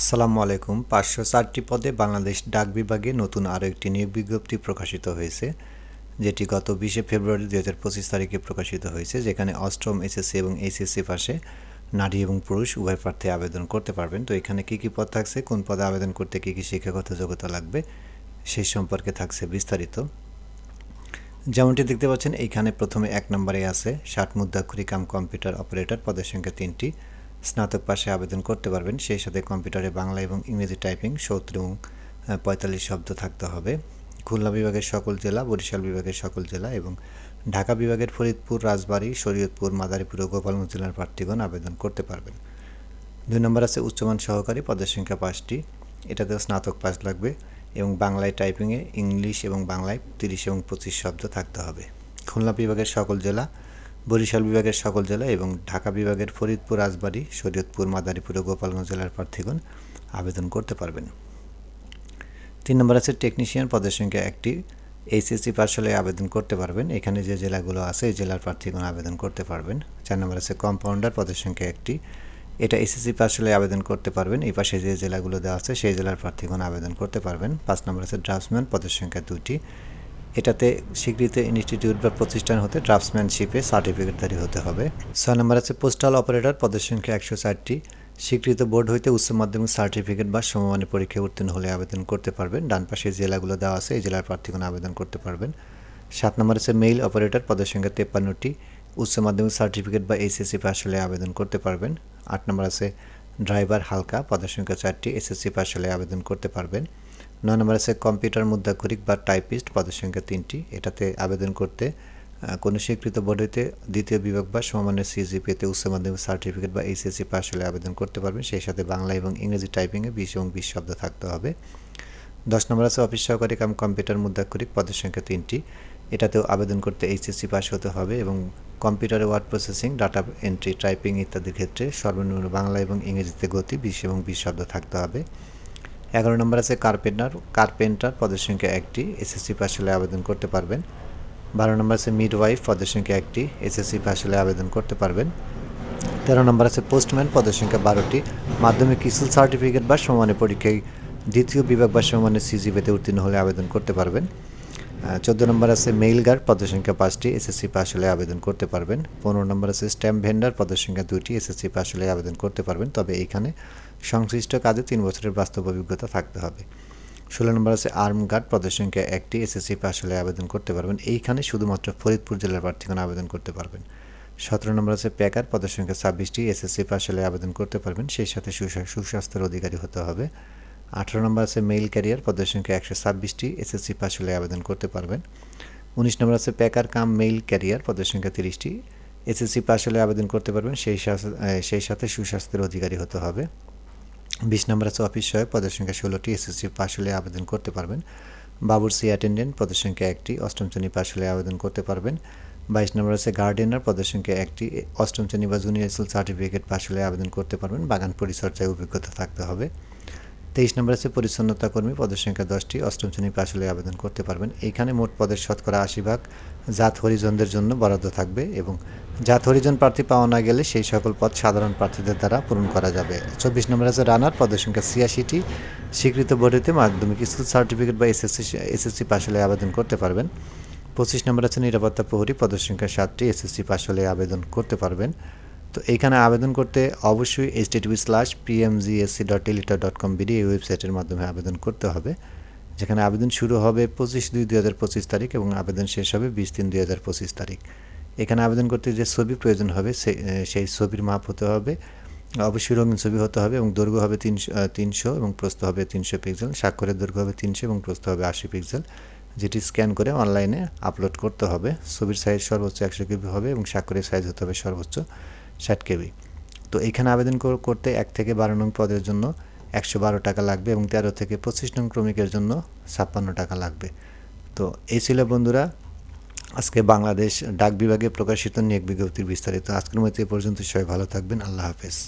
আসসালামু আলাইকুম। পাঁচশো চারটি পদে বাংলাদেশ ডাক বিভাগে নতুন আরও একটি নিয়োগ বিজ্ঞপ্তি প্রকাশিত হয়েছে, যেটি গত বিশে ফেব্রুয়ারি দু হাজার পঁচিশ তারিখে প্রকাশিত হয়েছে, যেখানে অষ্টম এসএসসি এবং এইচএসসি পাশে নারী এবং পুরুষ উভয় প্রার্থী আবেদন করতে পারবেন। তো এখানে কী কী পদ থাকছে, কোন পদে আবেদন করতে কী কী শিক্ষাগত যোগ্যতা লাগবে, সেই সম্পর্কে থাকছে বিস্তারিত। যেমনটি দেখতে পাচ্ছেন এইখানে প্রথমে এক নম্বরে আছে ষাট মুদ্রাক্ষরী কাম কম্পিউটার অপারেটর, পদের সংখ্যা তিনটি। স্নাতক পাশে আবেদন করতে পারবেন। সেই সাথে কম্পিউটারে বাংলা এবং ইংরেজি টাইপিং, সত্তর এবং পঁয়তাল্লিশ শব্দ থাকতে হবে। খুলনা বিভাগের সকল জেলা, বরিশাল বিভাগের সকল জেলা এবং ঢাকা বিভাগের ফরিদপুর, রাজবাড়ী, শরীয়তপুর, মাদারীপুর ও গোপালগঞ্জ জেলার প্রার্থীগণ আবেদন করতে পারবেন। দুই নম্বর আছে উচ্চমান সহকারী পদের সংখ্যা পাঁচটি। এটাতেও স্নাতক পাস লাগবে এবং বাংলায় টাইপিংয়ে ইংলিশ এবং বাংলায় তিরিশ এবং পঁচিশ শব্দ থাকতে হবে। খুলনা বিভাগের সকল জেলা বরিশাল বিভাগের সকল জেলা এবং ঢাকা বিভাগের ফরিদপুর, রাজবাড়ী, শরীয়তপুর, মাদারীপুর ও গোপালগঞ্জ জেলার প্রার্থীগণ আবেদন করতে পারবেন। তিন নম্বর আছে টেকনিশিয়ান পদের সংখ্যা একটি। এইচএসসি হলে আবেদন করতে পারবেন। এখানে যে জেলাগুলো আছে, এই জেলার প্রার্থীগণ আবেদন করতে পারবেন। চার নম্বর আছে কম্পাউন্ডার পদের সংখ্যা একটি। এটা এসএসসি হলে আবেদন করতে পারবেন। এই পাশে যে জেলাগুলো দেওয়া আছে, সেই জেলার প্রার্থীগণ আবেদন করতে পারবেন। পাঁচ নম্বর আছে ড্রাফটসম্যান পদের সংখ্যা দুটি। এটাতে স্বীকৃত ইনস্টিটিউট বা প্রতিষ্ঠান হতে ড্রাফটসম্যানশিপে সার্টিফিকেটধারী হতে হবে। ছয় নম্বর আছে পোস্টাল অপারেটর পদের সংখ্যা একশো চারটি। স্বীকৃত বোর্ড হইতে উচ্চ মাধ্যমিক সার্টিফিকেট বা সমমানের পরীক্ষায় উত্তীর্ণ হলে আবেদন করতে পারবেন। ডান পাশে জেলাগুলো দেওয়া আছে, এই জেলার প্রার্থীগণ আবেদন করতে পারবেন। সাত নম্বর আছে মেইল অপারেটর পদের সংখ্যা তেপ্পান্নটি। উচ্চ মাধ্যমিক সার্টিফিকেট বা এইচএসসি পাস হলে আবেদন করতে পারবেন। আট নম্বর আছে ড্রাইভার হালকা, পদের সংখ্যা চারটি। এসএসসি পাস হলে আবেদন করতে পারবেন। নয় নম্বর আছে কম্পিউটার মুদ্রাক্ষরিক বা টাইপিস্ট পদের সংখ্যা তিনটি। এটাতে আবেদন করতে কোনো স্বীকৃত বোর্ড হইতে দ্বিতীয় বিভাগ বা সমমানের সিজিপিতে উচ্চ মাধ্যমিক সার্টিফিকেট বা এইচএসসি পাস হলে আবেদন করতে পারবেন। সেই সাথে বাংলা এবং ইংরেজি টাইপিংয়ে বিশ এবং বিশ শব্দ থাকতে হবে। দশ নম্বর আছে অফিস সহকারী কাম কম্পিউটার মুদ্রাক্ষরিক পদের সংখ্যা তিনটি। এটাতেও আবেদন করতে এইচএসসি পাস হতে হবে এবং কম্পিউটারে word processing, data entry typing ইত্যাদির ক্ষেত্রে সর্বনিম্ন বাংলা এবং ইংরেজিতে গতি বিশ এবং বিশ শব্দ থাকতে হবে। এগারো নম্বর আছে কার্পেন্টার কার্পেন্টার পদের সংখ্যা একটি এসএসসি পাস হলে আবেদন করতে পারবেন। বারো নম্বর আছে মিডওয়াইফ পদের সংখ্যা একটি এসএসসি পাস হলে আবেদন করতে পারবেন। তেরো নম্বর আছে পোস্টম্যান পদের সংখ্যা বারোটি, মাধ্যমিক কিসুল সার্টিফিকেট বা সমানের পরীক্ষায় দ্বিতীয় বিভাগ বা সমানের সিজিবিতে উত্তীর্ণ হলে আবেদন করতে পারবেন। চোদ্দ নম্বর আছে মেইল গার্ড পদের সংখ্যা পাঁচটি এসএসসি পাস হলে আবেদন করতে পারবেন। পনেরো নম্বর আছে স্ট্যাম্প ভেন্ডার পদের সংখ্যা দুটি এসএসসি পাস হলে আবেদন করতে পারবেন। তবে এইখানে সংশ্লিষ্ট কাজে তিন বছরের বাস্তব অভিজ্ঞতা থাকতে হবে। ষোলো নম্বর আছে আর্ম গার্ড পদের সংখ্যা একটি এসএসসি পাস হলে আবেদন করতে পারবেন। এইখানে শুধুমাত্র ফরিদপুর জেলার প্রার্থীগণ আবেদন করতে পারবেন। সতেরো নম্বর আছে প্যাকার পদের সংখ্যা ছাব্বিশটি এসএসসি পাস হলে আবেদন করতে পারবেন। সেই সাথে সুস্বাস্থ্যের অধিকারী হতে হবে। আঠারো নম্বর আছে মেইল ক্যারিয়ার পদের সংখ্যা একশো ছাব্বিশটি এসএসসি পাস হলে আবেদন করতে পারবেন। উনিশ নম্বর আছে প্যাকার কাম মেইল ক্যারিয়ার পদের সংখ্যা তিরিশটি এসএসসি পাস হলে আবেদন করতে পারবেন। সেই সেই সাথে সুস্বাস্থ্যের অধিকারী হতে হবে। বিশ নম্বর আছে অফিস সহায়ক, পদের সংখ্যা ষোলোটি এসএসসি পাশ হলে আবেদন করতে পারবেন। বাবুরসি অ্যাটেন্ডেন্ট, পদের সংখ্যা একটি অষ্টম শ্রেণি পাশ হলে আবেদন করতে পারবেন। বাইশ নম্বর আছে গার্ডেনার, পদের সংখ্যা একটি অষ্টম শ্রেণি বা জুনিয়র স্কুল সার্টিফিকেট পাশ হলে আবেদন করতে পারবেন। বাগান পরিচর্যায় অভিজ্ঞতা থাকতে হবে। তেইশ নম্বর আছে পরিচ্ছন্নতা কর্মী, পদের সংখ্যা দশটি। অষ্টম শ্রেণি পাস হলে আবেদন করতে পারবেন। এইখানে মোট পদের শতকরা আশি ভাগ জাত হরিজনদের জন্য বরাদ্দ থাকবে এবং জাত হরিজন প্রার্থী পাওয়া না গেলে সেই সকল পদ সাধারণ প্রার্থীদের দ্বারা পূরণ করা যাবে। চব্বিশ নম্বর আছে রানার, পদের সংখ্যা ছিয়াশিটি। স্বীকৃত বোর্ডেতে মাধ্যমিক স্কুল সার্টিফিকেট বা এসএসসি এসএসসি পাস হলে আবেদন করতে পারবেন। পঁচিশ নম্বর আছে নিরাপত্তা প্রহরী, পদের সংখ্যা সাতটি। এসএসসি পাস হলে আবেদন করতে পারবেন। তো এইখানে আবেদন করতে অবশ্যই H TV slash PMGSC dot teletalk dot com BD এই ওয়েবসাইটের মাধ্যমে আবেদন করতে হবে। যেখানে আবেদন শুরু হবে পঁচিশ দুই দুই হাজার পঁচিশ তারিখ এবং আবেদন শেষ হবে বিশ তিন দুই হাজার পঁচিশ তারিখ। এখানে আবেদন করতে যে ছবি প্রয়োজন হবে সেই ছবির মাপ হতে হবে, অবশ্যই রঙিন ছবি হতে হবে এবং দৈর্ঘ্য হবে তিনশো তিনশো এবং প্রস্থ হবে তিনশো পিক্সেল স্বাক্ষরের দৈর্ঘ্য হবে তিনশো এবং প্রস্থ হবে আশি পিক্সেল যেটি স্ক্যান করে অনলাইনে আপলোড করতে হবে। ছবির সাইজ সর্বোচ্চ একশো কেবি হবে এবং স্বাক্ষরের সাইজ হতে হবে সর্বোচ্চ ষাট কেবি। তো এখানে আবেদন করতে এক থেকে বারো নং পদের জন্য একশো বারো টাকা লাগবে এবং তেরো থেকে পঁচিশ নং ক্রমিকের জন্য ছাপ্পান্ন টাকা লাগবে। তো এই ছিল বন্ধুরা, আজকে বাংলাদেশ ডাক বিভাগে প্রকাশিত নিয়োগ বিজ্ঞপ্তির বিস্তারিত। আজকের মধ্যে এ পর্যন্ত সবাই ভালো থাকবেন। আল্লাহ হাফেজ।